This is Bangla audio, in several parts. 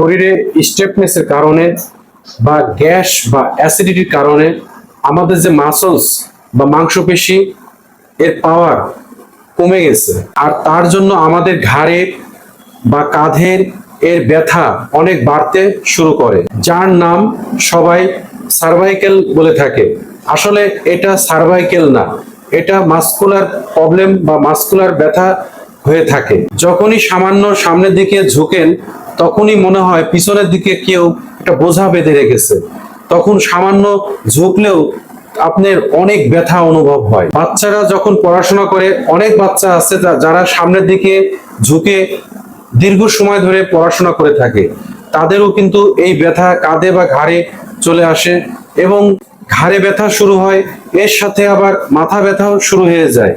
শরীরে স্টেপনেসের কারণে বা গ্যাস বা অ্যাসিডিটির কারণে আমাদের যে মাসলস বা মাংসপেশি, এর পাওয়ার কমে গেছে। আর তার জন্য আমাদের ঘাড়ে বা কাঁধের এর ব্যথা অনেক বাড়তে শুরু করে। যার নাম সবাই সার্ভাইকেল বলে থাকে। আসলে এটা সার্ভাইকেল না, এটা মাস্কুলার প্রবলেম বা মাস্কুলার ব্যথা হয়ে থাকে। যখনই সামান্য সামনের দিকে ঝুঁকেন তখনই মনে হয় পিছনের দিকে কেউ একটা বোঝা বেঁধে রেখেছে। তখন সামান্য ঝুঁকলেও আপনার অনেক ব্যথা অনুভব হয়। বাচ্চারা যখন পড়াশোনা করে, অনেক বাচ্চা আছে যারা সামনের দিকে ঝুঁকে দীর্ঘ সময় ধরে পড়াশোনা করে থাকে। তাদেরও কিন্তু এই ব্যথা কাঁধে বা ঘাড়ে চলে আসে এবং ঘাড়ে ব্যথা শুরু হয়, এর সাথে আবার মাথা ব্যথাও শুরু হয়ে যায়।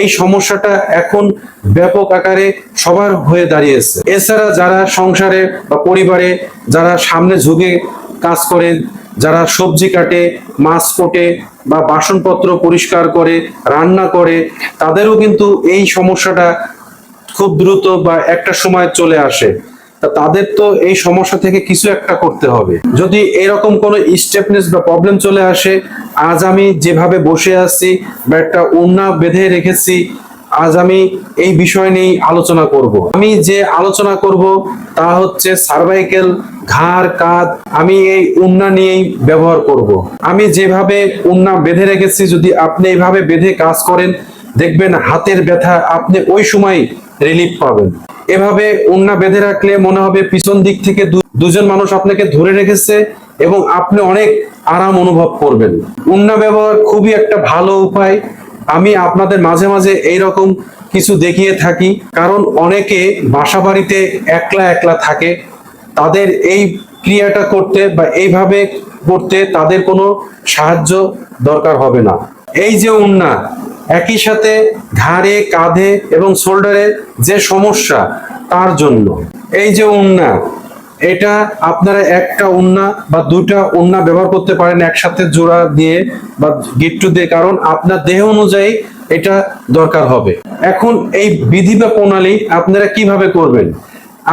এই সমস্যাটা এখন ব্যাপক আকারে সবার হয়ে দাঁড়িয়েছে। এছাড়া যারা সংসারে বা পরিবারে যারা সামনে ঝুঁকে কাজ করেন, যারা সবজি কাটে, মাছ কোটে বা বাসনপত্র পরিষ্কার করে, রান্না করে, তাদেরও কিন্তু এই সমস্যাটা খুব দ্রুত বা একটা সময় চলে আসে। তা তাদের তো এই সমস্যা থেকে কিছু একটা করতে হবে। যদি এরকম কোনো স্টেপনেস বা প্রবলেম চলে আসে, আজ আমি যেভাবে বসে আছি বা একটা উন্না বেঁধে রেখেছি, আজ আমি এই বিষয় নিয়ে আলোচনা করব। আমি যে আলোচনা করব তা হচ্ছে সার্ভাইকেল ঘাড়, কাঁধ, আমি এই উন্না নিয়েই ব্যবহার করব। আমি যেভাবে উন্না বেঁধে রেখেছি, যদি আপনি এইভাবে বেঁধে কাজ করেন, দেখবেন হাতের ব্যথা আপনি ওই সময় রিলিফ পাবেন। এভাবে উন্না বেঁধে রাখলে মনে হবে পিছন দিক থেকে দুজন মানুষ আপনাকে ধরে রেখেছে এবং আপনি অনেক আরাম অনুভব করবেন। উন্না ব্যবহার খুবই একটা ভালো উপায়। আমি আপনাদের মাঝে মাঝে এই রকম কিছু দেখিয়ে থাকি। কারণ অনেকে বাসা বাড়িতে একলা একলা থাকে। তাদের এই ক্রিয়াটা করতে বা এইভাবে করতে তাদের কোনো সাহায্য দরকার হবে না। এই যে উন্না একই সাথে ঘাড়ে, কাঁধে এবং শোল্ডারে যে সমস্যা, তার জন্য। এই যে উন্না, এটা আপনারা একটা উন্না বা দুটা উন্না ব্যবহার করতে পারেন একসাথে জোড়া দিয়ে বা গিট্টু দিয়ে, কারণ আপনার দেহ অনুযায়ী এটা দরকার হবে। এখন এই বিধি বা প্রণালী আপনারা কীভাবে করবেন?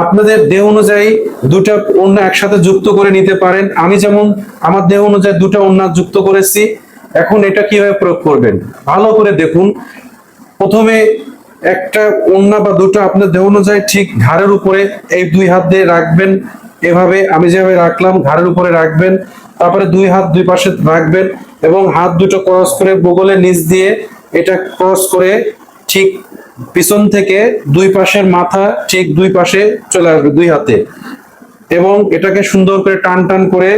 আপনাদের দেহ অনুযায়ী দুটা ওড়না একসাথে যুক্ত করে নিতে পারেন। আমি যেমন আমার দেহ অনুযায়ী দুটা ওড়না যুক্ত করেছি এখন এটা কীভাবে প্রয়োগ করবেন? ভালো করে দেখুন। প্রথমে একটা ওড়না বা দুটো আপনার দেহ অনুযায়ী ঠিক ঘাড়ের উপরে এই দুই হাত দিয়ে রাখবেন। এভাবে আমি যেভাবে রাখলাম, ঘাড়ের উপরে রাখবেন। তারপরে দুই হাত দুই পাশে রাখবেন এবং হাত দুটো ক্রস করে বগলের নিচ দিয়ে এটা ক্রস করে ঠিক পিছন থেকে দুই পাশের মাথা ঠিক দুই পাশে চলে আসবে দুই হাতে। এবং এটাকে সুন্দর করে টান টান করে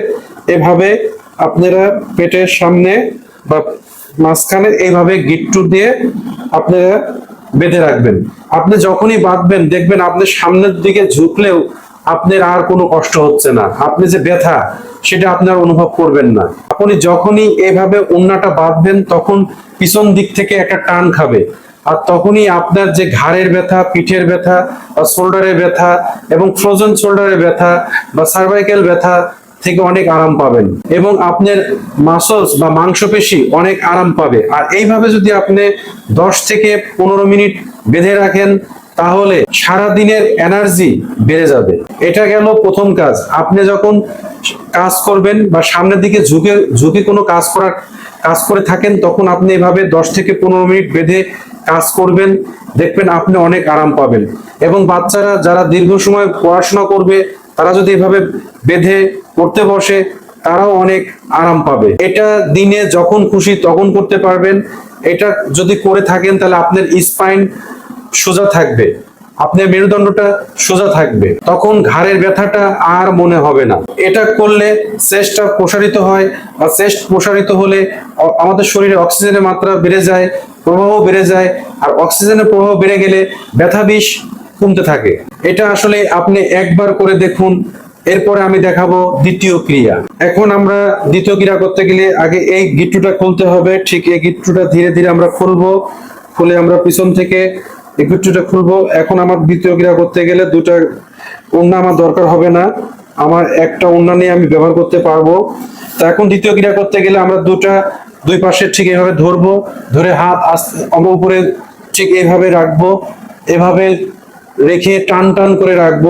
এভাবে আপনারা পেটের সামনে বা মাঝখানে এইভাবে গিট্টু দিয়ে আপনারা বেঁধে রাখবেন। আপনি যখনই বাঁধবেন, দেখবেন আপনি সামনের দিকে ঝুঁকলেও আপনার আর কোনো কষ্ট হচ্ছে না। আপনি যে ব্যথা, সেটা আপনার অনুভব করবেন না। আপনি যখনই এভাবে ওন্নাটা বাঁধবেন, তখন পিছন দিক থেকে একটা টান খাবে। আর তখনই আপনার যে ঘাড়ের ব্যথা, পিঠের ব্যথা, বা শোল্ডারের ব্যথা, এবং ফ্রোজেন শোল্ডারের ব্যথা, বা সার্ভাইকেল ব্যথা থেকে অনেক আরাম পাবেন। এবং আপনার মাসলস বা মাংসপেশি অনেক আরাম পাবে। আর এইভাবে যদি আপনি দশ থেকে পনেরো মিনিট বেঁধে রাখেন, তাহলে সারা দিনের এনার্জি বেড়ে যাবে। এটা গেল প্রথম কাজ। আপনি যখন কাজ করবেন বা সামনের দিকে ঝুঁকে ঝুঁকে কোনো কাজ করার, কাজ করে থাকেন, তখন আপনি এভাবে দশ থেকে পনেরো মিনিট বেঁধে কাজ করবেন, দেখবেন আপনি অনেক আরাম পাবেন। এবং বাচ্চারা যারা দীর্ঘ সময় পড়াশোনা করবে, তারা যদি এভাবে বেঁধে পড়তে বসে, তারাও অনেক আরাম পাবে। এটা দিনে যখন খুশি তখন করতে পারবেন। এটা যদি করে থাকেন, তাহলে আপনার স্পাইন সোজা থাকবে। আপনার মেরুদণ্ডটা সোজা থাকবে। তখন ঘাড়ের ব্যথাটা আর মনে হবে না। এটা করলে চেস্টটা প্রসারিত হয় বা চেস্ট প্রসারিত হলে আমাদের শরীরে অক্সিজেনের মাত্রা বেড়ে যায়, প্রবাহ বেড়ে যায়। আর অক্সিজেনের প্রবাহ বেড়ে গেলে ব্যথা বিষ কমতে থাকে। এটা আসলে আপনি একবার করে দেখুন এরপরে আমি দেখাবো দ্বিতীয় ক্রিয়া। এখন আমরা দ্বিতীয় ক্রিয়া করতে গেলে আগে এই গিট্টুটা খুলতে হবে। ঠিক এই গিট্টুটা ধীরে ধীরে আমরা খুলবো। খুলে আমরা পিছন থেকে এই গিট্টুটা খুলবো। এখন আমার দ্বিতীয় ক্রিয়া করতে গেলে দুটা ওড়না আমার দরকার হবে না। আমার একটা ওড়না নিয়ে আমি ব্যবহার করতে পারব। তা এখন দ্বিতীয় ক্রিয়া করতে গেলে আমরা দুটা দুই পাশে ঠিক এইভাবে ধরবো। ধরে হাত আমার উপরে ঠিক এইভাবে রাখব। এভাবে রেখে টান টান করে রাখব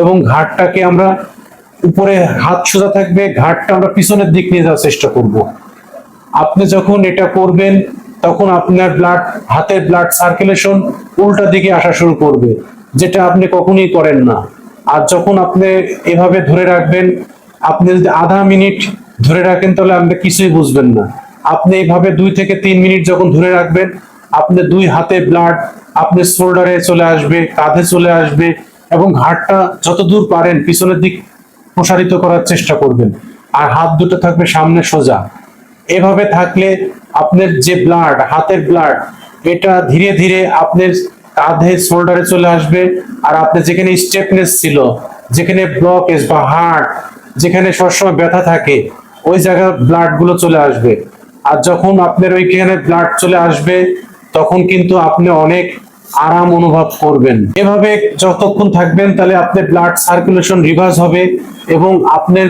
এবং ঘাটটাকে আমরা উপরে হাত সোজা থাকবে, ঘাটটা আমরা পিছনের দিক নিয়ে যাওয়ার চেষ্টা করব। আপনি যখন এটা করবেন, তখন আপনার ব্লাড হাতের ব্লাড সার্কুলেশন উল্টা দিকে আসা শুরু করবে, যেটা আপনি কখনোই করেন না। আর যখন আপনি এভাবে ধরে রাখবেন, আপনি যদি আধা মিনিট ধরে রাখেন, তাহলে আপনি কিছুই বুঝবেন না। আপনি এইভাবে দুই থেকে তিন মিনিট যখন ধরে রাখবেন, আপনি দুই হাতে ব্লাড আপনি শোল্ডারে চলে আসবে, কাঁধে চলে আসবে, এবং ঘাটটা যত দূর পারেন, পিছনের দিক প্রসারিত করার চেষ্টা করবেন। আর হাত দুটো থাকবে সামনে সোজা। এভাবে থাকলে আপনার যে ব্লাড হাতের ব্লাড এটা ধীরে ধীরে আপনার কাঁধে শোল্ডারে চলে আসবে। আর আপনি যেখানে স্টেপনেস ছিল, যেখানে ব্লকেজ বা হার্ট যেখানে সবসময় ব্যথা থাকে, ওই জায়গায় ব্লাডগুলো চলে আসবে। আর যখন আপনার ওইখানে ব্লাড চলে আসবে, তখন কিন্তু আপনি অনেক আরাম অনুভব করবেন। এভাবে যতক্ষণ থাকবেন, তাহলে আপনার ব্লাড সার্কুলেশন রিভার্স হবে এবং আপনার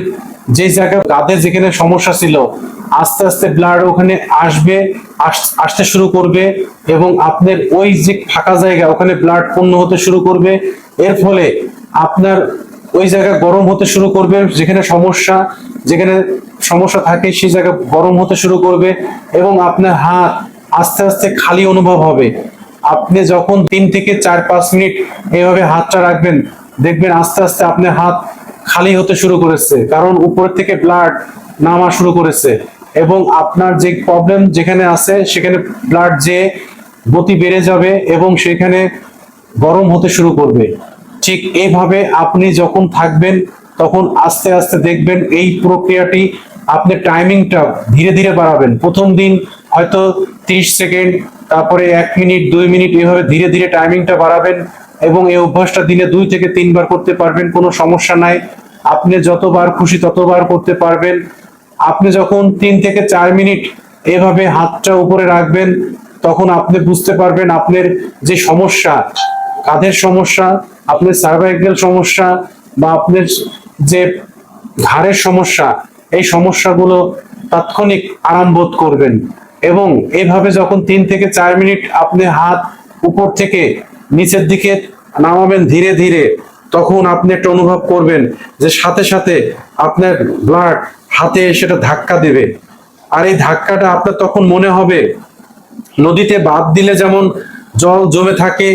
যে জায়গা কাঁধে যেখানে সমস্যা ছিল, আস্তে আস্তে ব্লাড ওখানে আসবে, আস- আসতে শুরু করবে এবং আপনার ওই যে ফাঁকা জায়গা, ওখানে ব্লাড পূর্ণ হতে শুরু করবে। এর ফলে আপনার ওই জায়গা গরম হতে শুরু করবে, যেখানে সমস্যা যেখানে সমস্যা থাকে সেই জায়গা গরম হতে শুরু করবে এবং আপনার হাত আস্তে আস্তে খালি অনুভব হবে। আপনি যখন তিন থেকে চার, পাঁচ মিনিট এভাবে হাতটা রাখবেন, দেখবেন আস্তে আস্তে আপনার হাত খালি হতে শুরু করেছে, কারণ উপর থেকে ব্লাড নামা শুরু করেছে। এবং আপনার যে প্রবলেম যেখানে আছে, সেখানে ব্লাড যে গতি বেড়ে যাবে এবং সেখানে গরম হতে শুরু করবে। ঠিক এইভাবে আপনি যখন থাকবেন, তখন আস্তে আস্তে দেখবেন এই প্রক্রিয়াটি, আপনি টাইমিংটা ধীরে ধীরে বাড়াবেন। প্রথম দিন হয়তো 30 সেকেন্ড, তারপরে এক মিনিট, দুই মিনিট, এভাবে ধীরে ধীরে টাইমিংটা বাড়াবেন এবং এই অভ্যাসটা দিনে দুই থেকে তিনবার করতে পারবেন, কোনো সমস্যা নাই। আপনি যতবার খুশি ততবার করতে পারবেন। আপনি যখন তিন থেকে চার মিনিট এভাবে হাতটা উপরে রাখবেন, তখন আপনি বুঝতে পারবেন আপনার যে সমস্যা, কাঁধের সমস্যা, আপনার সার্ভাইকাল সমস্যা বা আপনার যে ঘাড়ের সমস্যা, এই সমস্যাগুলো তাৎক্ষণিক আরাম বোধ করবেন। এবং এইভাবে যখন তিন থেকে চার মিনিট আপনি হাত উপর থেকে নিচের দিকে নামাবেন ধীরে ধীরে, তখন আপনি একটা অনুভব করবেন যে সাথে সাথে আপনার ব্লাড হাতে সেটা ধাক্কা দেবে। আর এই ধাক্কাটা আপনার তখন মনে হবে, নদীতে বাঁধ দিলে যেমন জল জমে থাকে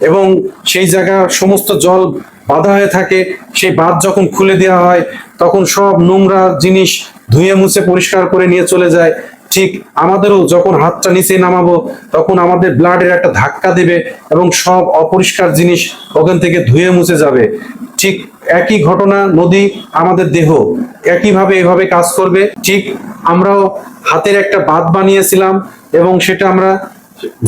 এবং সেই জায়গা সমস্ত জল বাঁধা হয়ে থাকে, সেই বাঁধ যখন খুলে দেওয়া হয়, তখন সব নোংরা জিনিস ধুয়ে মুছে পরিষ্কার করে নিয়ে চলে যায়। ঠিক আমাদেরও যখন হাতটা নিচে নামাবো, তখন আমাদের ব্লাডের একটা ধাক্কা দেবে এবং সব অপরিষ্কার জিনিস ওখান থেকে ধুয়ে মুছে যাবে। ঠিক একই ঘটনা, নদী, আমাদের দেহ, একইভাবে এভাবে কাজ করবে। ঠিক আমরাও হাতের একটা বাঁধ বানিয়েছিলাম এবং সেটা আমরা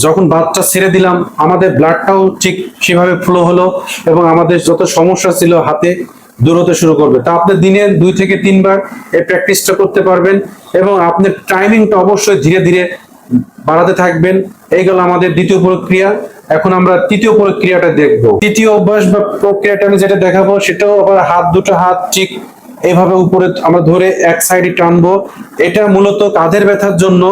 যখন বাঁধটা ছেড়ে দিলাম, আমাদের ব্লাডটাও ঠিক সেভাবে ফ্লো হলো এবং আমাদের যত সমস্যা ছিল হাতে দূর হতে শুরু করবে। তা আপনি দিনে দুই থেকে তিনবার এই প্র্যাকটিসটা করতে পারবেন এবং আপনার টাইমিংটা অবশ্যই ধীরে ধীরে বাড়াতে থাকবেন। এই গেল আমাদের দ্বিতীয় প্রক্রিয়া। এখন আমরা তৃতীয় প্রক্রিয়াটা দেখব। তৃতীয় অভ্যাস বা প্রক্রিয়াটা আমি যেটা দেখাবো সেটাও আবার হাত দুটো হাত ঠিক এইভাবে উপরে আমরা ধরে এক সাইডে টানবো। এটা মূলত কাঁধের ব্যথার জন্য,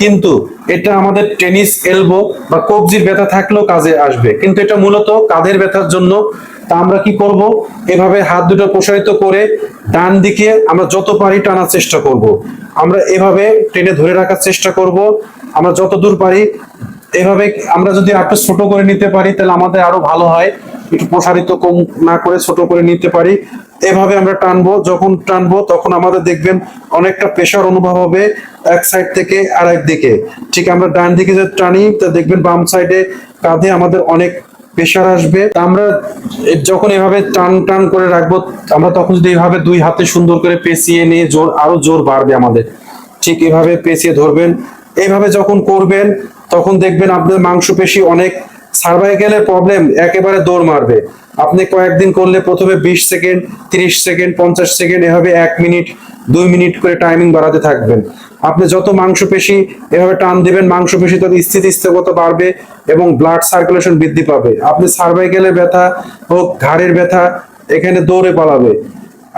কিন্তু এটা আমাদের টেনিস এলবো বা কবজির ব্যথা থাকলেও কাজে আসবে। কিন্তু এটা মূলত কাঁধের ব্যথার জন্য তা আমরা কি করব? এভাবে হাত দুটো প্রসারিত করে ডান দিকে আমরা যত পারি টানার চেষ্টা করব। আমরা এভাবে টেনে ধরে রাখার চেষ্টা করব। আমরা যত দূর পারি, এভাবে আমরা যদি একটু ছোট করে নিতে পারি, তাহলে আমাদের আরও ভালো হয়। একটু প্রসারিত কম না করে ছোট করে নিতে পারি। এভাবে আমরা টানবো। যখন টানবো, তখন আমাদের দেখবেন অনেকটা প্রেশার অনুভব হবে এক সাইড থেকে আর দিকে। ঠিক আমরা ডান দিকে যে টানি, তা দেখবেন বাম সাইডে কাঁধে আমাদের অনেক প্রেশার আসবে। আমরা যখন এভাবে টান টান করে রাখব, আমরা তখন যদি এভাবে দুই হাতে সুন্দর করে পেঁচিয়ে নিয়ে জোর, আরও জোর বাড়বে আমাদের। ঠিক এভাবে পেঁচিয়ে ধরবেন। এইভাবে যখন করবেন, তখন দেখবেন আপনার মাংসপেশি অনেক সার্ভাইকেলের প্রবলেম, একেবারে দৌড় মারবে। আপনি কয়েকদিন করলে প্রথমে বিশ সেকেন্ড, তিরিশ সেকেন্ড, পঞ্চাশ সেকেন্ড, এভাবে এক মিনিট, দুই মিনিট করে টাইমিং বাড়াতে থাকবেন। আপনি যত মাংসপেশি এভাবে টান দিবেন, মাংসপেশি তত স্থিতিস্থাপকতা বাড়বে এবং ব্লাড সার্কুলেশন বৃদ্ধি পাবে। আপনি সার্ভাইকেলের ব্যথা হোক, ঘাড়ের ব্যথা, এখানে দৌড়ে পালাবে।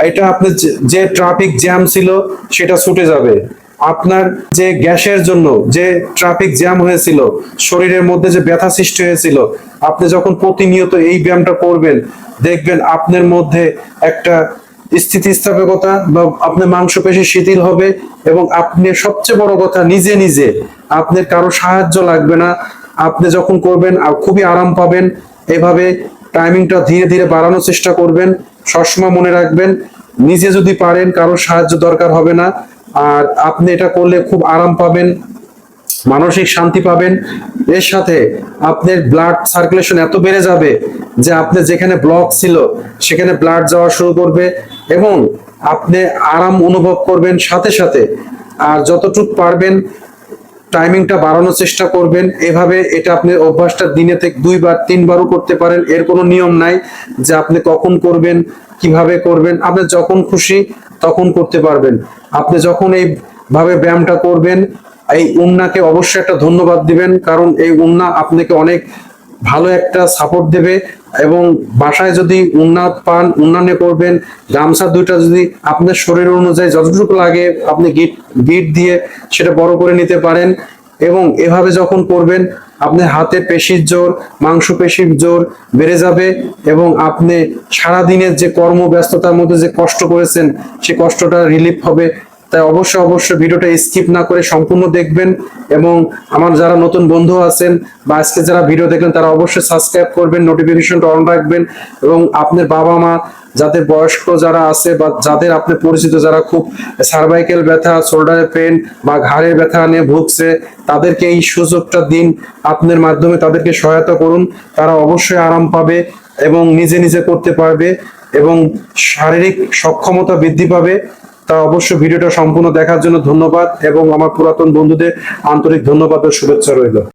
এটা আপনি যে- যে ট্রাফিক জ্যাম ছিল, সেটা ছুটে যাবে। আপনার যে গ্যাসের জন্য যে ট্রাফিক জ্যাম হয়েছিল, শরীরের মধ্যে যে ব্যথা সৃষ্টি হয়েছিল, আপনি যখন প্রতিনিয়ত এই ব্যায়ামটা করবেন, দেখবেন আপনার মধ্যে একটা স্থিতিস্থাপকতা বা আপনার মাংসপেশি শিথিল হবে এবং আপনি সবচেয়ে বড় কথা নিজে নিজে আপনার কারও সাহায্য লাগবে না। আপনি যখন করবেন খুবই আরাম পাবেন। এভাবে টাইমিংটা ধীরে ধীরে বাড়ানোর চেষ্টা করবেন। সবসময় মনে রাখবেন, নিজে যদি পারেন কারও সাহায্য দরকার হবে না। আর আপনি এটা করলে খুব আরাম পাবেন। মানসিক শান্তি পাবেন। এর সাথে আপনার ব্লাড সার্কুলেশন এত বেড়ে যাবে যে আপনি যেখানে ব্লক ছিল, সেখানে ব্লাড যাওয়া শুরু করবে এবং আপনি আরাম অনুভব করবেন সাথে সাথে। আর যতটুক পারবেন টাইমিংটা বাড়ানোর চেষ্টা করবেন। এভাবে এটা আপনি অভ্যাসটা দিনে থেকে দুইবার, তিনবারও করতে পারেন। এর কোনো নিয়ম নাই যে আপনি কখন করবেন, কীভাবে করবেন। আপনি যখন খুশি তখন করতে পারবেন। আপনি যখন এই ভাবে ব্যায়ামটা করবেন। এই উন্নাকে অবশ্যই একটা ধন্যবাদ দিবেন, কারণ এই উন্না আপনাকে অনেক ভালো একটা সাপোর্ট দেবে এবং বাসায় যদি উন্নাত পান উন্নয়নে করবেন, গামছা দুইটা যদি আপনার শরীর অনুযায়ী যতটুকু লাগে আপনি গিট গিট দিয়ে সেটা বড় করে নিতে পারেন এবং এভাবে যখন করবেন আপনি হাতে পেশির জোর মাংস পেশির জোর বেড়ে যাবে এবং আপনি সারাদিনের যে কর্মব্যস্ততার মধ্যে যে কষ্ট করেছেন, সে কষ্টটা রিলিফ হবে তাই অবশ্যই অবশ্যই ভিডিওটা স্কিপ না করে সম্পূর্ণ দেখবেন এবং আমার যারা নতুন বন্ধু আছেন বা আজকে যারা ভিডিও দেখলেন, তারা অবশ্যই সাবস্ক্রাইব করবেন নোটিফিকেশনটা অন রাখবেন এবং আপনার বাবা মা যাদের বয়স্ক যারা আছে বা যাদের আপনি পরিচিত, যারা খুব সার্ভাইকেল ব্যথা শোল্ডারের পেন বা ঘাড়ের ব্যথা নিয়ে ভুগছে, তাদেরকে এই সুযোগটা দিন, আপনার মাধ্যমে তাদেরকে সহায়তা করুন। তারা অবশ্যই আরাম পাবে এবং নিজে নিজে করতে পারবে এবং শারীরিক সক্ষমতা বৃদ্ধি পাবে। তা অবশ্যই ভিডিওটা সম্পূর্ণ দেখার জন্য ধন্যবাদ এবং আমার পুরাতন বন্ধুদের আন্তরিক ধন্যবাদ ও শুভেচ্ছা রইল।